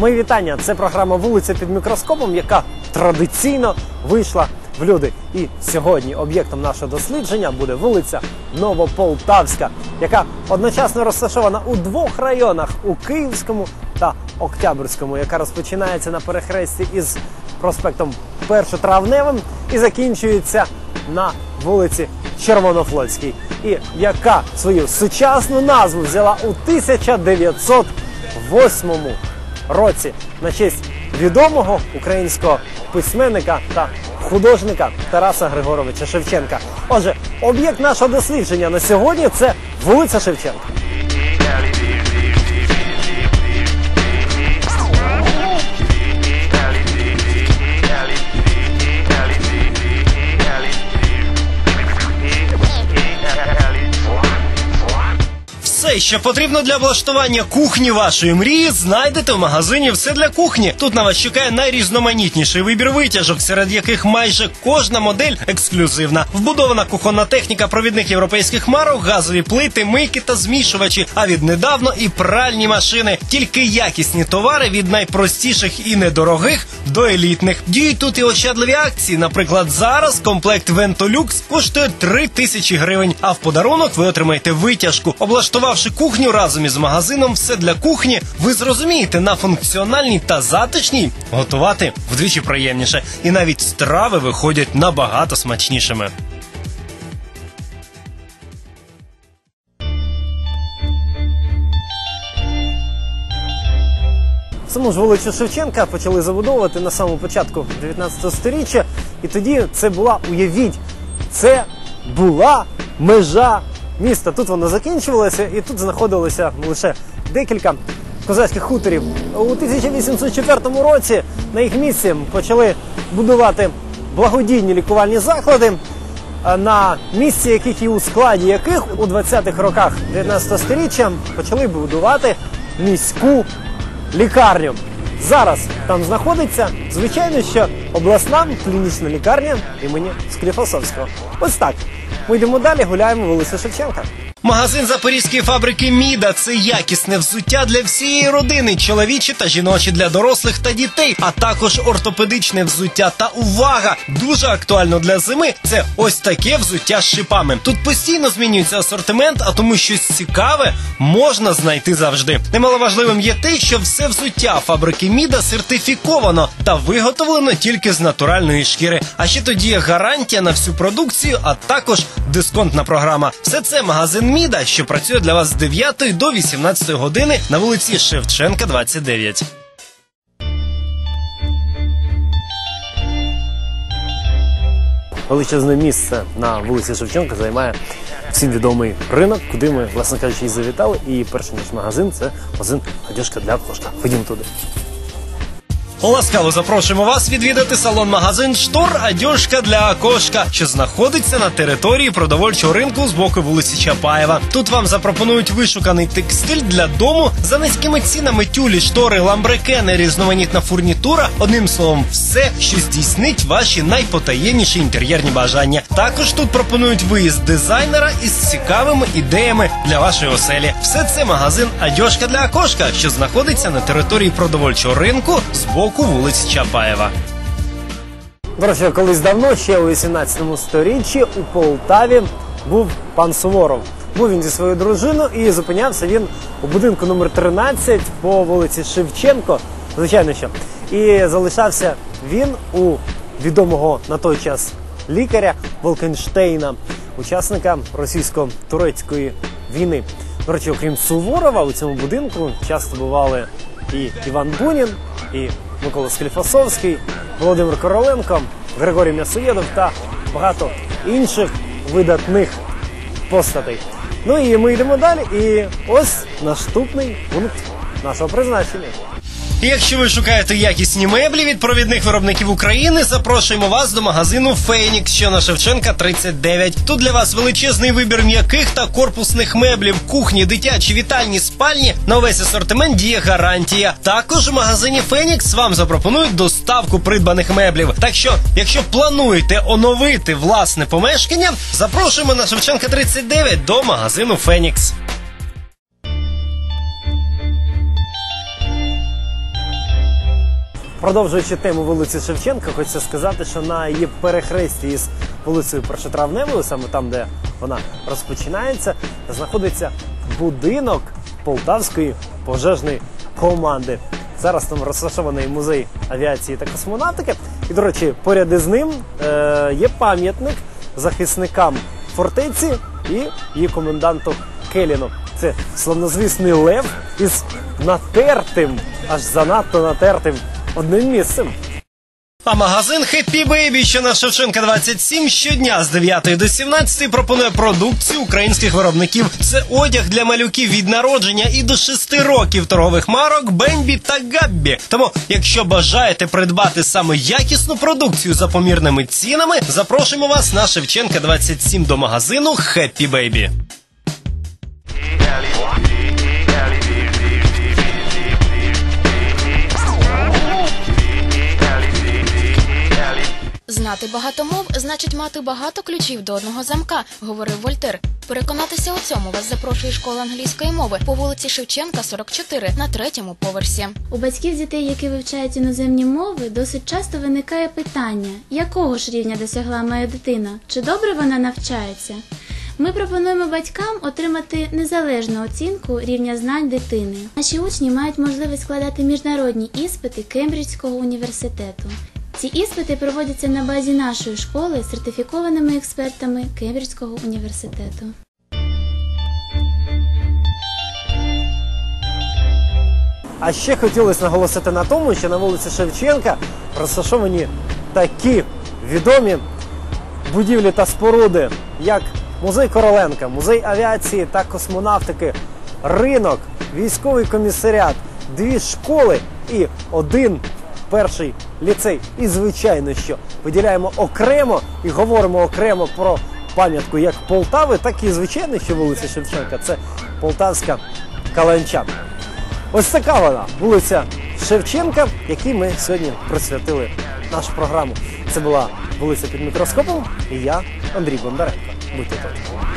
Мої вітання. Це програма Вулиця під мікроскопом, яка традиційно вийшла в люди. І сьогодні об'єктом нашого дослідження буде вулиця Новополтавська, яка одночасно розташована у двох районах у Київському та Октябрьському, яка розпочинається на перехресті із проспектом Першотравневим і закінчується на вулиці Червонофлотській, і яка свою сучасну назву взяла у 1908 році на честь відомого українського письменника та художника Тараса Григоровича Шевченка. Отже, об'єкт нашого дослідження на сьогодні це вулиця Шевченка. Що потрібно для облаштування кухні вашої мрії, знайдете в магазині все для кухні. Тут на вас чекає найрізноманітніший вибір витяжок, серед яких майже кожна модель ексклюзивна. Вбудована кухонна техніка провідних європейських марок, газові плити, мийки та змішувачі. А віднедавно і пральні машини. Тільки якісні товари від найпростіших і недорогих до елітних. Діють тут і ощадливі акції. Наприклад, зараз комплект Ventolux коштує 3 тисячі гривень. А в подарунок ви отримаєте витяжку. Облаштувавши кухню разом із магазином, все для кухні, ви зрозумієте на функціональній та затишній готувати вдвічі приємніше. І навіть страви виходять набагато смачнішими. Саму ж вулицю Шевченка почали забудовувати на самому початку 19 століття, і тоді це була, уявіть, це була межа міста. Тут вона закінчувалася, і тут знаходилося лише декілька козацьких хуторів. У 1804 році на їх місці почали будувати благодійні лікувальні заклади. На місці яких і у складі яких у 20-х роках 19 століття почали будувати міську лікарню. Зараз там знаходиться, звичайно, що обласна клінічна лікарня імені Скліфосовського. Ось так. Ми йдемо далі, гуляємо вулицю Шевченка. Магазин запорізької фабрики Міда це якісне взуття для всієї родини, чоловічі та жіночі для дорослих та дітей, а також ортопедичне взуття. Та увага! Дуже актуально для зими. Це ось таке взуття з шипами. Тут постійно змінюється асортимент, а тому щось цікаве можна знайти завжди. Немаловажливим є те, що все взуття фабрики Міда сертифіковано та виготовлено тільки з натуральної шкіри. А ще тоді є гарантія на всю продукцію, а також дисконтна програма. Все це магазин Міда, що працює для вас з 9 до 18 години на вулиці Шевченка, 29. Величезне місце на вулиці Шевченка займає всім відомий ринок, куди ми, власне кажучи, і завітали. І перший наш магазин це магазин одежка для кошка. Ходімо туди. Ласкаво запрошуємо вас відвідати салон-магазин Штор Одежка для кошка, що знаходиться на території продовольчого ринку з боку вулиці Чапаєва. Тут вам запропонують вишуканий текстиль для дому за низькими цінами тюлі, штори, ламбрекени, різноманітна фурнітура. Одним словом, все, що здійснить ваші найпотаємніші інтер'єрні бажання. Також тут пропонують виїзд дизайнера із цікавими ідеями для вашої оселі. Все це магазин Одежка для кошка, що знаходиться на території продовольчого ринку з боку вулиці Чапаєва. До речі, колись давно, ще у 18 сторіччі, у Полтаві був пан Суворов. Був він зі своєю дружиною і зупинявся він у будинку номер 13 по вулиці Шевченко. Звичайно, що. І залишався він у відомого на той час лікаря Волкенштейна, учасника російсько-турецької війни. До речі, окрім Суворова, у цьому будинку часто бували і Іван Бунін, і Микола Скліфосовський, Володимир Короленко, Григорій М'ясоєдов та багато інших видатних постатей. Ну і ми йдемо далі. І ось наступний пункт нашого призначення. Якщо ви шукаєте якісні меблі від провідних виробників України, запрошуємо вас до магазину Фенікс, що на Шевченка 39. Тут для вас величезний вибір м'яких та корпусних меблів, кухні, дитячі, вітальні, спальні. На весь асортимент діє гарантія. Також у магазині Фенікс вам запропонують доставку придбаних меблів. Так що, якщо плануєте оновити власне помешкання, запрошуємо на Шевченка 39 до магазину Фенікс. Продовжуючи тему вулиці Шевченка, хочеться сказати, що на її перехресті із вулицею Першотравневою, саме там, де вона розпочинається, знаходиться будинок Полтавської пожежної команди. Зараз там розташований музей авіації та космонавтики. І, до речі, поряд із ним е, є пам'ятник захисникам фортеці і її коменданту Келіну. Це славнозвісний лев із натертим, аж занадто натертим одним місцем. А магазин Happy Baby, що на Шевченка 27 щодня з 9 до 17 пропонує продукцію українських виробників. Це одяг для малюків від народження і до 6 років торгових марок Бембі та Габбі. Тому, якщо бажаєте придбати саме якісну продукцію за помірними цінами, запрошуємо вас на Шевченка 27 до магазину Happy Baby. Знати багато мов значить мати багато ключів до одного замка, говорив Вольтер. Переконатися у цьому вас запрошує школа англійської мови по вулиці Шевченка, 44, на третьому поверсі. У батьків дітей, які вивчають іноземні мови, досить часто виникає питання, якого ж рівня досягла моя дитина, чи добре вона навчається. Ми пропонуємо батькам отримати незалежну оцінку рівня знань дитини. Наші учні мають можливість складати міжнародні іспити Кембриджського університету. Ці іспити проводяться на базі нашої школи сертифікованими експертами Кембриджського університету. А ще хотілося наголосити на тому, що на вулиці Шевченка розташовані такі відомі будівлі та споруди, як музей Короленка, музей авіації та космонавтики, ринок, військовий комісаріат, дві школи і один перший ліцей. І звичайно, що виділяємо окремо і говоримо окремо про пам'ятку як Полтави, так і звичайно, що вулиця Шевченка це Полтавська Каланча. Ось така вона вулиця Шевченка, якій ми сьогодні присвятили нашу програму. Це була вулиця під мікроскопом, і я, Андрій Бондаренко. Будьте тут.